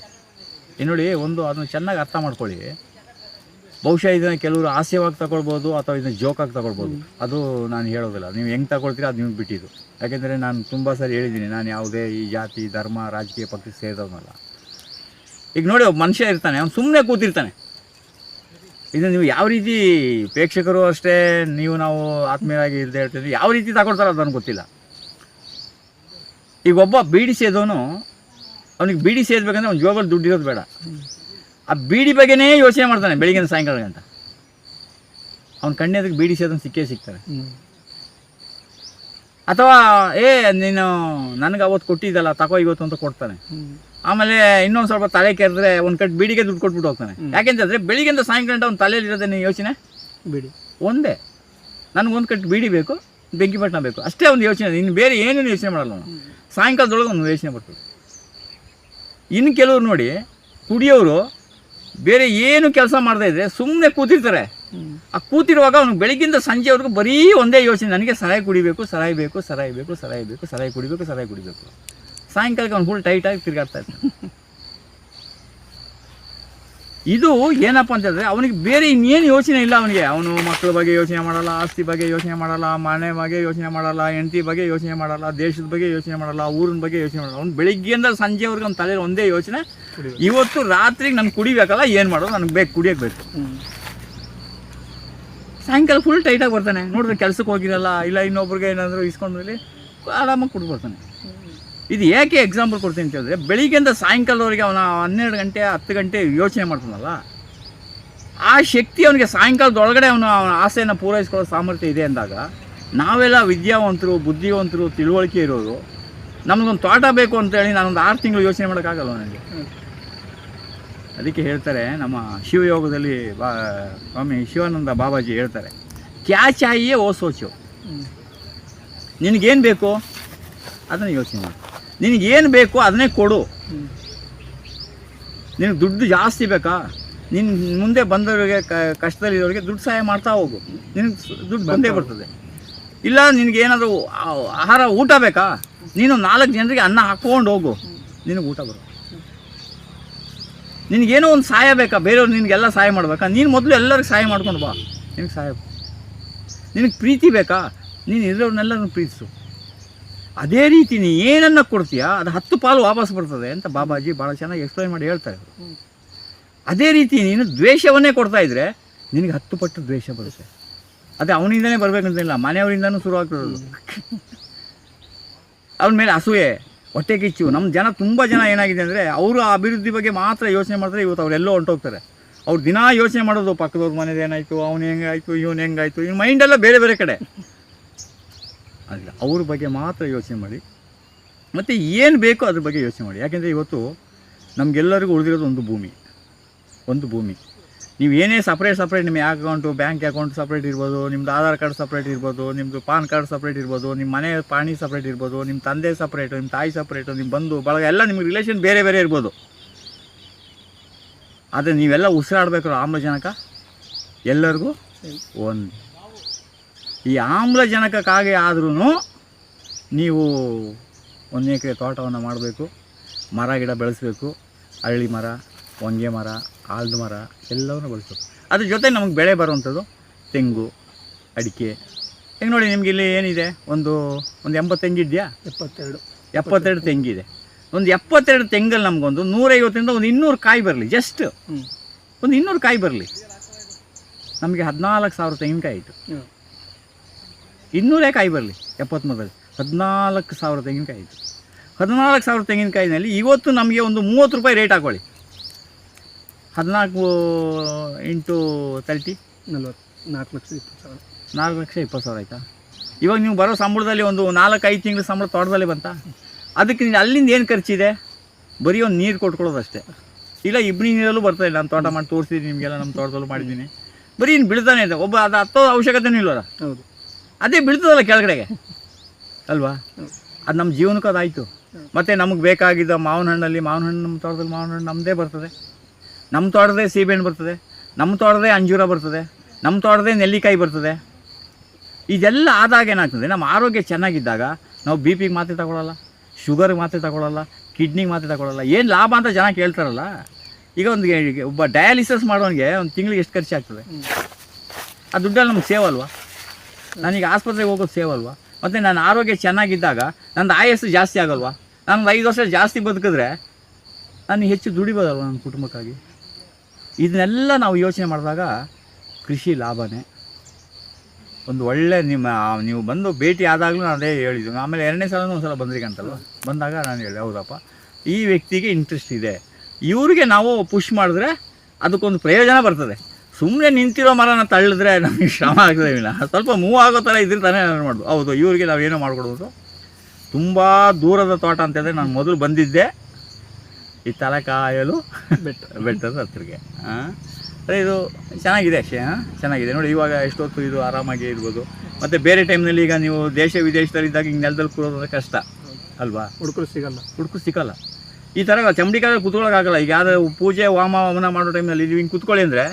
ನೋಡಿ, ಒಂದು ಅದನ್ನು ಚೆನ್ನಾಗಿ ಅರ್ಥ ಮಾಡ್ಕೊಳ್ಳಿ. ಬಹುಶಃ ಇದನ್ನು ಕೆಲವರು ಹಾಸ್ಯವಾಗಿ ತಗೊಳ್ಬೋದು ಅಥವಾ ಇದನ್ನು ಜೋಕಾಗಿ ತಗೊಳ್ಬೋದು. ಅದು ನಾನು ಹೇಳೋದಿಲ್ಲ. ನೀವು ಹೆಂಗೆ ತಗೊಳ್ತೀರ ಅದು ನಿಮ್ಗೆ ಬಿಟ್ಟಿದ್ದು. ಯಾಕೆಂದರೆ ನಾನು ತುಂಬ ಸರಿ ಹೇಳಿದ್ದೀನಿ. ನಾನು ಯಾವುದೇ ಈ ಜಾತಿ, ಧರ್ಮ, ರಾಜಕೀಯ ಪಕ್ಷ ಸೇರಿದವನಲ್ಲ. ಈಗ ನೋಡಿ ಒಬ್ಬ ಮನುಷ್ಯ ಇರ್ತಾನೆ ಅವ್ನು ಸುಮ್ಮನೆ ಕೂತಿರ್ತಾನೆ. ಇದನ್ನು ನೀವು ಯಾವ ರೀತಿ ಪ್ರೇಕ್ಷಕರು ಅಷ್ಟೇ ನೀವು ನಾವು ಆತ್ಮೀಯರಾಗಿ ಇಲ್ಲದೆ ಹೇಳ್ತಿದ್ವಿ ಯಾವ ರೀತಿ ತಗೊಳ್ತಾರೋ ಅದನ್ನು ಗೊತ್ತಿಲ್ಲ. ಈಗ ಒಬ್ಬ ಬೀಡಿ ಸೇದವನು ಅವನಿಗೆ ಬೀಡಿ ಸೇದಬೇಕಂದ್ರೆ ಅವ್ನು ಜೋಬಲ್ಲಿ ದುಡ್ಡು ಇರೋದು ಬೇಡ. ಆ ಬೀಡಿ ಬಗ್ಗೆನೇ ಯೋಚನೆ ಮಾಡ್ತಾನೆ ಬೆಳಿಗ್ಗೆ ಸಾಯಂಕಾಲ ಅಂತ ಅವ್ನ ಕಣ್ಣೆದಕ್ಕೆ ಬೀಡಿ ಸೇದನ್ ಸಿಕ್ಕೇ ಸಿಗ್ತಾರೆ. ಅಥವಾ ಏ ನೀನು ನನಗೆ ಅವತ್ತು ಕೊಟ್ಟಿದ್ದಲ್ಲ ತಗೋ ಇವತ್ತು ಅಂತ ಕೊಡ್ತಾನೆ. ಆಮೇಲೆ ಇನ್ನೊಂದು ಸ್ವಲ್ಪ ತಲೆ ಕೆರೆದ್ರೆ ಒಂದು ಕಟ್ಟು ಬೀಡಿಗೆ ದುಡ್ಡು ಕೊಟ್ಬಿಟ್ಟು ಹೋಗ್ತಾನೆ. ಯಾಕೆಂತಂದರೆ ಬೆಳಿಗ್ಗೆಯಿಂದ ಸಾಯಂಕಾಲ ಅವ್ನು ತಲೆಯಲ್ಲಿ ನೀವು ಯೋಚನೆ? ಬಿಡಿ. ಒಂದೇ. ನನಗೊಂದು ಕಟ್ಟು ಬೀಡಿ ಬೇಕು ಬೆಂಕಿ ಪಟ್ಟಣ ಬೇಕು. ಅಷ್ಟೇ ಒಂದು ಯೋಚನೆ. ಇನ್ನು ಬೇರೆ ಏನೇನು ಯೋಚನೆ ಮಾಡಲ್ಲ ನಾನು ಸಾಯಂಕಾಲದೊಳಗೆ ಒಂದು ಯೋಚನೆ ಬರ್ತದೆ ಇನ್ನು ಕೆಲವ್ರು ನೋಡಿ ಕುಡಿಯೋರು ಬೇರೆ ಏನು ಕೆಲಸ ಮಾಡ್ತಾ ಇದ್ರೆ ಸುಮ್ಮನೆ ಕೂತಿರ್ತಾರೆ. ಆ ಕೂತಿರುವಾಗ ಅವ್ನು ಬೆಳಗ್ಗಿಂದ ಸಂಜೆವರೆಗೂ ಬರೀ ಒಂದೇ ಯೋಚನೆ. ನನಗೆ ಸರಾಯಿ ಕುಡಿಬೇಕು ಸರಾಯಿ ಬೇಕು ಸರಾಯಿ ಬೇಕು ಸರಾಯಿ ಬೇಕು ಸರಾಯಿ ಕುಡಿಬೇಕು ಸರಾಯಿ ಕುಡಿಬೇಕು. ಸಾಯಂಕಾಲಕ್ಕೆ ಅವ್ನು ಫುಲ್ ಟೈಟಾಗಿ ತಿರುಗಾಡ್ತಾ ಇರ್ತಾನೆ. ಇದು ಏನಪ್ಪ ಅಂತಂದರೆ ಅವನಿಗೆ ಬೇರೆ ಇನ್ನೇನು ಯೋಚನೆ ಇಲ್ಲ ಅವನಿಗೆ. ಅವನು ಮಕ್ಕಳ ಬಗ್ಗೆ ಯೋಚನೆ ಮಾಡಲ್ಲ ಆಸ್ತಿ ಬಗ್ಗೆ ಯೋಚನೆ ಮಾಡಲ್ಲ ಮನೆ ಬಗ್ಗೆ ಯೋಚನೆ ಮಾಡಲ್ಲ ಹೆಂಡತಿ ಬಗ್ಗೆ ಯೋಚನೆ ಮಾಡಲ್ಲ ದೇಶದ ಬಗ್ಗೆ ಯೋಚನೆ ಮಾಡಲ್ಲ ಊರಿನ ಬಗ್ಗೆ ಯೋಚನೆ ಮಾಡಲ್ಲ. ಅವ್ನು ಬೆಳಿಗ್ಗೆಯಿಂದ ಸಂಜೆವರೆಗೆ ಅವ್ನ ತಲೆಯಲ್ಲಿ ಒಂದೇ ಯೋಚನೆ ಇವತ್ತು ರಾತ್ರಿಗೆ ನಾನು ಕುಡಿಬೇಕಲ್ಲ ಏನು ಮಾಡೋದು? ನನಗೆ ಬೇಕು ಕುಡಿಯೋಕೆ ಬೇಕು. ಸಾಯಂಕಾಲ ಫುಲ್ ಟೈಟಾಗಿ ಬರ್ತಾನೆ. ನೋಡಿದ್ರೆ ಕೆಲಸಕ್ಕೆ ಹೋಗಿರಲ್ಲ ಇಲ್ಲ ಇನ್ನೊಬ್ರಿಗೆ ಏನಾದರೂ ಇಸ್ಕೊಂಡ್ಮೇಲೆ ಆರಾಮಾಗಿ ಕುಡಿ ಬರ್ತಾನೆ. ಇದು ಏಕೆ ಎಕ್ಸಾಂಪಲ್ ಕೊಡ್ತೀನಿ ಅಂತ ಹೇಳಿದ್ರೆ ಬೆಳಿಗ್ಗೆಯಿಂದ ಸಾಯಂಕಾಲದವರೆಗೆ ಅವನ ಹನ್ನೆರಡು ಗಂಟೆ ಹತ್ತು ಗಂಟೆ ಯೋಚನೆ ಮಾಡ್ತಾನಲ್ಲ ಆ ಶಕ್ತಿ ಅವನಿಗೆ ಸಾಯಂಕಾಲದೊಳಗಡೆ ಅವನು ಅವನ ಆಸೆಯನ್ನು ಪೂರೈಸ್ಕೊಳ್ಳೋ ಸಾಮರ್ಥ್ಯ ಇದೆ ಅಂದಾಗ ನಾವೆಲ್ಲ ವಿದ್ಯಾವಂತರು ಬುದ್ಧಿವಂತರು ತಿಳುವಳಿಕೆ ಇರೋರು ನಮಗೊಂದು ತೋಟ ಬೇಕು ಅಂತೇಳಿ ನಾನೊಂದು ಆರು ತಿಂಗಳು ಯೋಚನೆ ಮಾಡೋಕ್ಕಾಗಲ್ಲ ನನಗೆ ಅದಕ್ಕೆ ಹೇಳ್ತಾರೆ ನಮ್ಮ ಶಿವಯೋಗದಲ್ಲಿ ಬಾ ಸ್ವಾಮಿ ಶಿವಾನಂದ ಬಾಬಾಜಿ ಹೇಳ್ತಾರೆ ಕ್ಯಾ ಚಾಯಿಯೇ ಓ ಸೋಚು. ನಿನಗೇನು ಬೇಕು? ಅದನ್ನು ಯೋಚನೆ ಮಾಡು. ನಿನಗೇನು ಬೇಕು ಅದನ್ನೇ ಕೊಡು. ನಿನಗೆ ದುಡ್ಡು ಜಾಸ್ತಿ ಬೇಕಾ? ನಿನ್ನ ಮುಂದೆ ಬಂದವರಿಗೆ ಕ ಕಷ್ಟದಲ್ಲಿರೋರಿಗೆ ದುಡ್ಡು ಸಹಾಯ ಮಾಡ್ತಾ ಹೋಗು. ನಿನಗೆ ದುಡ್ಡು ಬಂದೇ ಬರ್ತದೆ. ಇಲ್ಲ ನಿನಗೆ ಏನಾದರೂ ಆಹಾರ ಊಟ ಬೇಕಾ? ನೀನು ನಾಲ್ಕು ಜನರಿಗೆ ಅನ್ನ ಹಾಕ್ಕೊಂಡು ಹೋಗು. ನಿನಗೆ ಊಟ ಬರೋ. ನಿನಗೇನೋ ಒಂದು ಸಹಾಯ ಬೇಕಾ? ಬೇರೆಯವ್ರು ನಿನಗೆಲ್ಲ ಸಹಾಯ ಮಾಡಬೇಕಾ? ನೀನು ಮೊದಲು ಎಲ್ಲರಿಗೂ ಸಹಾಯ ಮಾಡ್ಕೊಂಡು ಬಾ. ನಿನಗೆ ಸಹಾಯ ನಿನಗೆ ಪ್ರೀತಿ ಬೇಕಾ? ನೀನು ಇರೋರ್ನೆಲ್ಲರನ್ನು ಪ್ರೀತಿಸು. ಅದೇ ರೀತಿ ನೀ ಏನನ್ನ ಕೊಡ್ತೀಯಾ ಅದು ಹತ್ತು ಪಾಲು ವಾಪಸ್ ಬರ್ತದೆ ಅಂತ ಬಾಬಾಜಿ ಭಾಳ ಚೆನ್ನಾಗಿ ಎಕ್ಸ್ಪ್ಲೈನ್ ಮಾಡಿ ಹೇಳ್ತಾರೆ. ಅದೇ ರೀತಿ ನೀನು ದ್ವೇಷವನ್ನೇ ಕೊಡ್ತಾ ಇದ್ರೆ ನಿನಗೆ ಹತ್ತು ಪಟ್ಟು ದ್ವೇಷ ಬರುತ್ತೆ. ಅದೇ ಅವನಿಂದನೇ ಬರಬೇಕಂತಿಲ್ಲ ಮನೆಯವರಿಂದನೂ ಶುರು ಆಗ್ತಿರೋದು ಅವನ ಮೇಲೆ ಅಸೂಯೆ ಹೊಟ್ಟೆ ಕಿಚ್ಚು. ನಮ್ಮ ಜನ ತುಂಬ ಜನ ಏನಾಗಿದೆ ಅಂದರೆ ಅವರು ಆ ಅಭಿವೃದ್ಧಿ ಬಗ್ಗೆ ಮಾತ್ರ ಯೋಚನೆ ಮಾಡ್ತಾರೆ ಇವತ್ತು ಅವರೆಲ್ಲೋ ಹೊಂಟೋಗ್ತಾರೆ. ಅವ್ರು ದಿನಾ ಯೋಚನೆ ಮಾಡೋದು ಪಕ್ಕದವ್ರ ಮನೇದು ಏನಾಯಿತು ಅವನು ಹೆಂಗಾಯ್ತು ಇವನು ಹೆಂಗಾಯ್ತು ಇವ್ನ ಮೈಂಡೆಲ್ಲ ಬೇರೆ ಬೇರೆ ಕಡೆ. ಅಲ್ಲ ಅವ್ರ ಬಗ್ಗೆ ಮಾತ್ರ ಯೋಚನೆ ಮಾಡಿ. ಮತ್ತು ಏನು ಬೇಕೋ ಅದ್ರ ಬಗ್ಗೆ ಯೋಚನೆ ಮಾಡಿ. ಯಾಕೆಂದರೆ ಇವತ್ತು ನಮಗೆಲ್ಲರಿಗೂ ಉಳಿದಿರೋದು ಒಂದು ಭೂಮಿ. ಒಂದು ಭೂಮಿ. ನೀವು ಏನೇ ಸಪ್ರೇಟ್ ಸಪ್ರೇಟ್ ನಿಮ್ಮ ಅಕೌಂಟು ಬ್ಯಾಂಕ್ ಅಕೌಂಟ್ ಸಪ್ರೇಟ್ ಇರ್ಬೋದು ನಿಮ್ಮದು ಆಧಾರ್ ಕಾರ್ಡ್ ಸಪ್ರೇಟ್ ಇರ್ಬೋದು ನಿಮ್ಮದು ಪಾನ್ ಕಾರ್ಡ್ ಸಪ್ರೇಟ್ ಇರ್ಬೋದು ನಿಮ್ಮ ಮನೆ ಪಾಣಿ ಸಪ್ರೇಟ್ ಇರ್ಬೋದು ನಿಮ್ಮ ತಂದೆ ಸಪ್ರೇಟು ನಿಮ್ಮ ತಾಯಿ ಸಪ್ರೇಟು ನಿಮ್ಮ ಬಂಧು ಬಳಗ ಎಲ್ಲ ನಿಮ್ಗೆ ರಿಲೇಷನ್ ಬೇರೆ ಬೇರೆ ಇರ್ಬೋದು. ಆದರೆ ನೀವೆಲ್ಲ ಉಸಿರಾಡಬೇಕು ಆಮ್ಲಜನಕ ಎಲ್ಲರಿಗೂ ಒಂದು. ಈ ಆಮ್ಲಜನಕಕ್ಕಾಗಿ ಆದ್ರೂ ನೀವು ಒಂದು ಎಕರೆ ತೋಟವನ್ನು ಮಾಡಬೇಕು. ಮರ ಗಿಡ ಬೆಳೆಸಬೇಕು. ಅರಳಿ ಮರ ಹೊಂಗೆ ಮರ ಆಲ್ದ ಮರ ಎಲ್ಲವನ್ನು ಬೆಳೆಸಬೇಕು. ಅದ್ರ ಜೊತೆ ನಮಗೆ ಬೆಳೆ ಬರುವಂಥದ್ದು ತೆಂಗು ಅಡಿಕೆ. ಈಗ ನೋಡಿ ನಿಮ್ಗೆ ಇಲ್ಲಿ ಏನಿದೆ? ಒಂದು ಒಂದು ಎಂಬತ್ತು ತೆಂಗಿದೆಯಾ ಎಪ್ಪತ್ತೆರಡು. ಎಪ್ಪತ್ತೆರಡು ತೆಂಗಿದೆ ಒಂದು ಎಪ್ಪತ್ತೆರಡು ತೆಂಗಲ್ಲಿ ನಮಗೊಂದು ನೂರೈವತ್ತರಿಂದ ಒಂದು ಇನ್ನೂರು ಕಾಯಿ ಬರಲಿ ಜಸ್ಟ್ ಒಂದು ಇನ್ನೂರು ಕಾಯಿ ಬರಲಿ. ನಮಗೆ ಹದಿನಾಲ್ಕು ಸಾವಿರ ತೆಂಗಿನಕಾಯಿ ಆಯಿತು. ಇನ್ನೂರೇ ಕಾಯಿ ಬರಲಿ ಎಪ್ಪತ್ತ್ಮೂರರಲ್ಲಿ ಹದಿನಾಲ್ಕು ಸಾವಿರ ತೆಂಗಿನಕಾಯಿ ಇತ್ತು ಹದಿನಾಲ್ಕು ಸಾವಿರ ತೆಂಗಿನಕಾಯಿನಲ್ಲಿ ಇವತ್ತು ನಮಗೆ ಒಂದು ಮೂವತ್ತು ರೂಪಾಯಿ ರೇಟ್ ಹಾಕೊಳ್ಳಿ. ಹದಿನಾಲ್ಕು ಇಂಟು ತರ್ಟಿ ನಲ್ವತ್ತು. ನಾಲ್ಕು ಲಕ್ಷ ಇಪ್ಪತ್ತು ಸಾವಿರ. ನಾಲ್ಕು ಲಕ್ಷ ಇಪ್ಪತ್ತು ಸಾವಿರ ಆಯಿತಾ? ಇವಾಗ ನೀವು ಬರೋ ಸಂಬಳದಲ್ಲಿ ಒಂದು ನಾಲ್ಕು ಐದು ತಿಂಗಳು ಸಂಬಳ ತೋಟದಲ್ಲಿ ಬಂತ? ಅದಕ್ಕೆ ನೀನು ಅಲ್ಲಿಂದ ಏನು ಖರ್ಚಿದೆ? ಬರೀ ಒಂದು ನೀರು ಕೊಟ್ಕೊಳ್ಳೋದು ಅಷ್ಟೇ ಇಲ್ಲ ಇಬ್ಬನಿ ನೀರಲ್ಲೂ ಬರ್ತಾಯಿಲ್ಲ ನಾನು ತೋಟ ಮಾಡಿ ತೋರಿಸಿದ್ದೀನಿ ನಿಮಗೆಲ್ಲ ನಮ್ಮ ತೋಟದಲ್ಲೂ ಮಾಡಿದ್ದೀನಿ. ಬರೀ ಇನ್ನು ಬಿಡ್ತಾನೆ ಇದೆ ಒಬ್ಬ ಅದು ಹತ್ತೋ ಅವಶ್ಯಕತೆನೂ ಇಲ್ಲವಲ್ಲ ಹೌದು. ಅದೇ ಬೀಳ್ತದಲ್ಲ ಕೆಳಗಡೆಗೆ. ಅಲ್ವಾ? ಅದು ನಮ್ಮ ಜೀವನಕ್ಕೂ ಅದಾಯಿತು. ಮತ್ತು ನಮಗೆ ಬೇಕಾಗಿದ್ದ ಮಾವಿನ ಹಣ್ಣಲ್ಲಿ ಮಾವಿನ ಹಣ್ಣು ನಮ್ಮ ತೋಟದಲ್ಲಿ ಮಾವಿನ ಹಣ್ಣು ನಮ್ಮದೇ ಬರ್ತದೆ. ನಮ್ಮ ತೋಟದೇ ಸೀಬೆಹಣ್ಣು ಬರ್ತದೆ. ನಮ್ಮ ತೋಟದೇ ಅಂಜೂರ ಬರ್ತದೆ. ನಮ್ಮ ತೋಟದೇ ನೆಲ್ಲಿಕಾಯಿ ಬರ್ತದೆ. ಇದೆಲ್ಲ ಆದಾಗ ಏನಾಗ್ತದೆ? ನಮ್ಮ ಆರೋಗ್ಯ ಚೆನ್ನಾಗಿದ್ದಾಗ ನಾವು ಬಿ ಪಿಗೆ ಮಾತ್ರೆ ತಗೊಳ್ಳಲ್ಲ ಶುಗರ್ಗೆ ಮಾತ್ರೆ ತಗೊಳ್ಳಲ್ಲ ಕಿಡ್ನಿಗೆ ಮಾತ್ರೆ ತಗೊಳ್ಳಲ್ಲ ಏನು ಲಾಭ ಅಂತ ಜನ ಕೇಳ್ತಾರಲ್ಲ? ಈಗ ಒಂದು ಒಬ್ಬ ಡಯಾಲಿಸಿಸ್ ಮಾಡೋನಿಗೆ ಒಂದು ತಿಂಗಳಿಗೆ ಎಷ್ಟು ಖರ್ಚಾಗ್ತದೆ? ಆ ದುಡ್ಡಲ್ಲಿ ನಮ್ಗೆ ಸೇವ್ ಅಲ್ವಾ? ನನಗೆ ಆಸ್ಪತ್ರೆಗೆ ಹೋಗೋದು ಸೇವ್ ಮತ್ತು ನನ್ನ ಆರೋಗ್ಯ ಚೆನ್ನಾಗಿದ್ದಾಗ ನನ್ನ ಆಯಸ್ಸು ಜಾಸ್ತಿ ಆಗಲ್ವಾ? ನಾನು ಐದು ವರ್ಷ ಜಾಸ್ತಿ ಬದುಕಿದ್ರೆ ನಾನು ಹೆಚ್ಚು ದುಡಿಬೋದಲ್ವ ನನ್ನ ಕುಟುಂಬಕ್ಕಾಗಿ? ಇದನ್ನೆಲ್ಲ ನಾವು ಯೋಚನೆ ಮಾಡಿದಾಗ ಕೃಷಿ ಲಾಭನೇ. ಒಂದು ಒಳ್ಳೆ ನಿಮ್ಮ ನೀವು ಬಂದು ಭೇಟಿ ಆದಾಗಲೂ ನಾನು ಅದೇ ಹೇಳಿದ್ದು. ಆಮೇಲೆ ಎರಡನೇ ಸಲನೂ ಒಂದು ಸಲ ಬಂದ್ರಿ ಅಂತಲ್ವ? ಬಂದಾಗ ನಾನು ಹೇಳಿ ಹೌದಪ್ಪ. ಈ ವ್ಯಕ್ತಿಗೆ ಇಂಟ್ರೆಸ್ಟ್ ಇದೆ. ಇವ್ರಿಗೆ ನಾವು ಪುಷ್ ಮಾಡಿದ್ರೆ ಅದಕ್ಕೊಂದು ಪ್ರಯೋಜನ ಬರ್ತದೆ. ಸುಮ್ಮನೆ ನಿಂತಿರೋ ಮರನ ತಳ್ಳಿದ್ರೆ ನಮಗೆ ಶ್ರಮ ಇಲ್ಲ. ಸ್ವಲ್ಪ ಮೂವ್ ಆಗೋ ಥರ ಇದ್ರೆ ತಾನೇ ನಾನು ಮಾಡೋದು ಹೌದು ಇವರಿಗೆ ನಾವೇನೋ ಮಾಡ್ಕೊಡ್ಬೋದು. ತುಂಬ ದೂರದ ತೋಟ ಅಂತಂದರೆ ನಾನು ಮೊದಲು ಬಂದಿದ್ದೆ. ಈ ತಲೆಕಾಯಲು ಬೆಟ್ಟ ಬೆಟ್ಟದ. ಹತ್ತಿರಗೆ ಹಾಂ ಅದೇ ಇದು ಚೆನ್ನಾಗಿದೆ ಅಷ್ಟೇ ಹಾಂ ಚೆನ್ನಾಗಿದೆ. ನೋಡಿ ಇವಾಗ ಎಷ್ಟೊತ್ತು ಇದು ಆರಾಮಾಗಿ ಇರ್ಬೋದು. ಮತ್ತು ಬೇರೆ ಟೈಮ್ನಲ್ಲಿ ಈಗ ನೀವು ದೇಶ ವಿದೇಶದಲ್ಲಿ ಇದ್ದಾಗ ಹಿಂಗೆ ನೆಲದಲ್ಲಿ ಕೂರೋದ್ರೆ ಕಷ್ಟ ಅಲ್ವಾ? ಹುಡುಕರು ಸಿಗಲ್ಲ. ಹುಡುಕು ಸಿಗಲ್ಲ. ಈ ಥರ ಚಮಡಿ ಕೂತ್ಕೊಳ್ಳೋಕ್ಕಾಗಲ್ಲ ಕುತ್ಕೊಳ್ಳೋಕ್ಕಾಗಲ್ಲ ಈಗ ಯಾವ್ದು ಪೂಜೆ ವಾಮ ವಾಮನ ಮಾಡೋ ಟೈಮ್ನಲ್ಲಿ ನೀವು ಹಿಂಗೆ ಕೂತ್ಕೊಳ್ಳಿ ಅಂದರೆ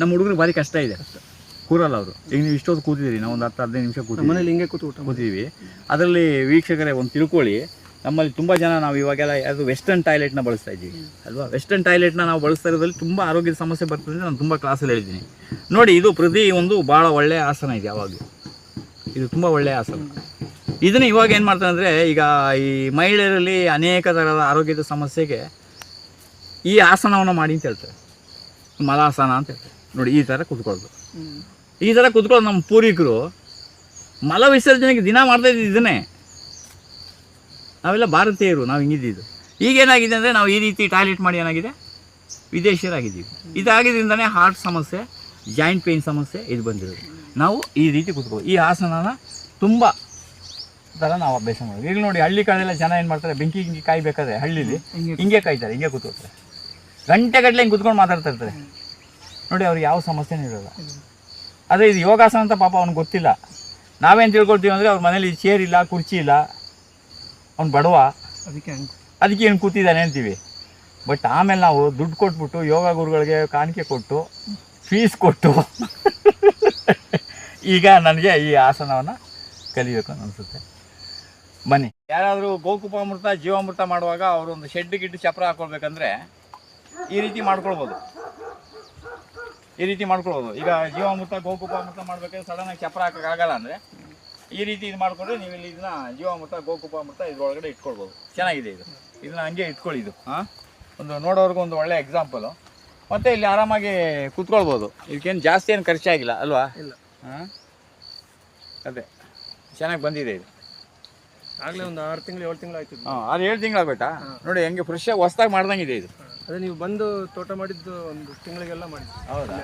ನಮ್ಮ ಹುಡುಗರಿಗೆ ಭಾರಿ ಕಷ್ಟ ಇದೆ. ಕೂರಲ್ಲ ಅವರು. ಈಗ ನೀವು ಇಷ್ಟೊತ್ತು ಕೂತಿದ್ದೀರಿ ನಾವು ಒಂದು ಹತ್ತು ಹದಿನೈದು ನಿಮಿಷ ಕೂತು ಮನೇಲಿ ಹಿಂಗೆ ಕೂತು ಊಟ ಕೂತಿದ್ದೀವಿ. ಅದರಲ್ಲಿ ವೀಕ್ಷಕರೇ ಒಂದು ತಿಳ್ಕೊಳ್ಳಿ ನಮ್ಮಲ್ಲಿ ತುಂಬ ಜನ ನಾವು ಇವಾಗೆಲ್ಲ ಯಾವುದು ವೆಸ್ಟರ್ನ್ ಟಾಯ್ಲೆಟ್ನ ಬಳಸ್ತಾ ಇದ್ದೀವಿ. ಅಲ್ವಾ? ವೆಸ್ಟರ್ನ್ ಟಾಯ್ಲೆಟ್ನ ನಾವು ಬಳಸ್ತಾ ಇರೋದ್ರಲ್ಲಿ ತುಂಬ ಆರೋಗ್ಯದ ಸಮಸ್ಯೆ ಬರ್ತದೆ ನಾನು ತುಂಬ ಕ್ಲಾಸಲ್ಲಿ ಹೇಳಿದ್ದೀನಿ. ನೋಡಿ ಇದು ಪ್ರತಿ ಒಂದು ಭಾಳ ಒಳ್ಳೆಯ ಆಸನ ಇದೆ ಯಾವಾಗಲೂ. ಇದು ತುಂಬ ಒಳ್ಳೆಯ ಆಸನ. ಇದನ್ನು ಇವಾಗ ಏನು ಮಾಡ್ತಾರೆ ಅಂದರೆ ಈಗ ಈ ಮಹಿಳೆಯರಲ್ಲಿ ಅನೇಕ ಥರದ ಆರೋಗ್ಯದ ಸಮಸ್ಯೆಗೆ ಈ ಆಸನವನ್ನು ಮಾಡಿ ಅಂತ ಹೇಳ್ತಾರೆ. ಮಲಾಸನ ಅಂತ ಹೇಳ್ತಾರೆ. ನೋಡಿ ಈ ಥರ ಕುತ್ಕೊಳ್ಳೋದು. ಈ ಥರ ಕುತ್ಕೊಳ್ಳೋದು ನಮ್ಮ ಪೂರ್ವಿಕರು. ಮಲ ವಿಸರ್ಜನೆಗೆ ದಿನ ಮಾಡ್ತಾ ಇದ್ದಿದ್ದು ಇದನ್ನೇ. ನಾವೆಲ್ಲ ಭಾರತೀಯರು ನಾವು ಹಿಂಗಿದ್ದಿದ್ದು ಈಗೇನಾಗಿದೆ ಅಂದರೆ ನಾವು ಈ ರೀತಿ ಟಾಯ್ಲೆಟ್ ಮಾಡಿ ಏನಾಗಿದೆ? ವಿದೇಶಿಯರಾಗಿದ್ದೀವಿ. ಇದಾಗಿದ್ದರಿಂದನೇ ಹಾರ್ಟ್ ಸಮಸ್ಯೆ ಜಾಯಿಂಟ್ ಪೇಯ್ನ್ ಸಮಸ್ಯೆ ಇದು ಬಂದಿರೋದು. ನಾವು ಈ ರೀತಿ ಕೂತ್ಕೊಳ್ಳೋದು. ಈ ಆಸನನ ತುಂಬ ಥರ ನಾವು ಅಭ್ಯಾಸ ಮಾಡೋದು. ಈಗ ನೋಡಿ ಹಳ್ಳಿ ಕಡೆಲ್ಲ ಜನ ಏನು ಮಾಡ್ತಾರೆ? ಬೆಂಕಿ ಹಿಂಗೆ ಕಾಯ್ಬೇಕಾದ್ರೆ ಹಳ್ಳಿಲಿ ಹಿಂಗೆ ಕಾಯ್ತಾರೆ ಹಿಂಗೆ ಕೂತ್ಕೊಳ್ತಾರೆ. ಗಂಟೆಗಟ್ಟಲೆ ಹಿಂಗೆ ಕುತ್ಕೊಂಡು ಮಾತಾಡ್ತಾ ಇರ್ತಾರೆ. ನೋಡಿ ಅವ್ರಿಗೆ ಯಾವ ಸಮಸ್ಯೆನೂ ಇರೋಲ್ಲ. ಅದೇ ಇದು ಯೋಗಾಸನ ಅಂತ ಪಾಪ ಅವ್ನಿಗೆ ಗೊತ್ತಿಲ್ಲ. ನಾವೇನು ತಿಳ್ಕೊಳ್ತೀವಿ ಅಂದರೆ ಅವ್ರ ಮನೇಲಿ ಚೇರ್ ಇಲ್ಲ ಕುರ್ಚಿ ಇಲ್ಲ. ಅವ್ನು ಬಡವ. ಅದಕ್ಕೆ ಅದಕ್ಕೆ ಏನು ಕೂತಿದ್ದಾನೆ ಅಂತೀವಿ. ಬಟ್ ಆಮೇಲೆ ನಾವು ದುಡ್ಡು ಕೊಟ್ಬಿಟ್ಟು ಯೋಗ ಗುರುಗಳಿಗೆ ಕಾಣಿಕೆ ಕೊಟ್ಟು ಫೀಸ್ ಕೊಟ್ಟು ಈಗ ನನಗೆ ಈ ಆಸನವನ್ನು ಕಲಿಬೇಕು ಅಂತ ಅನಿಸುತ್ತೆ. ಬನ್ನಿ. ಯಾರಾದರೂ ಗೋಕುಪಾಮೃತ ಜೀವಾಮೃತ ಮಾಡುವಾಗ ಅವರು ಒಂದು ಶೆಡ್ ಗಿಡ್ಡು ಚಪ್ರ ಹಾಕೊಳ್ಬೇಕಂದ್ರೆ ಈ ರೀತಿ ಮಾಡ್ಕೊಳ್ಬೋದು. ಈ ರೀತಿ ಮಾಡ್ಕೊಳ್ಳೋದು ಈಗ ಜೀವಾಮೃತ ಗೋಕುಪಾಮೃತ ಮಾಡ್ಬೇಕಾದ್ರೆ ಸಡನ್ ಆಗಿ ಚಪ್ರ ಹಾಕೋಕ್ಕಾಗಲ್ಲ ಅಂದರೆ ಈ ರೀತಿ ಇದು ಮಾಡಿಕೊಂಡ್ರೆ ನೀವು ಇಲ್ಲಿ ಇದನ್ನ ಜೀವಾಮೃತ ಗೋಕುಪಾಮೃತ ಇದ್ರೊಳಗಡೆ ಇಟ್ಕೊಳ್ಬೋದು. ಚೆನ್ನಾಗಿದೆ ಇದು. ಇದನ್ನ ಹಂಗೆ ಇಟ್ಕೊಳ್ಳಿ ಇದು ಹಾಂ? ಒಂದು ನೋಡೋರ್ಗು ಒಂದು ಒಳ್ಳೆ ಎಕ್ಸಾಂಪಲು ಮತ್ತು ಇಲ್ಲಿ ಆರಾಮಾಗಿ ಕೂತ್ಕೊಳ್ಬೋದು. ಇದಕ್ಕೇನು ಜಾಸ್ತಿ ಏನು ಖರ್ಚಾಗಿಲ್ಲ ಅಲ್ವಾ? ಇಲ್ಲ. ಹಾಂ? ಅದೇ. ಚೆನ್ನಾಗಿ ಬಂದಿದೆ ಇದು. ಆಗಲೇ ಒಂದು ಆರು ತಿಂಗಳು ಏಳು ತಿಂಗಳು ಆಯ್ತು. ಹಾಂ ಆರು ಏಳು ತಿಂಗಳಾಗೋಯ್ತಾ ನೋಡಿ ಹೆಂಗೆ ಫ್ರೆಶ್ ಆಗಿ ಮಾಡ್ದಂಗೆ ಇದೆ. ಇದು ಅದೇ ನೀವು ಬಂದು ತೋಟ ಮಾಡಿದ್ದು ಒಂದು ತಿಂಗಳಿಗೆಲ್ಲ ಮಾಡಿದ್ದು. ಹೌದಾ?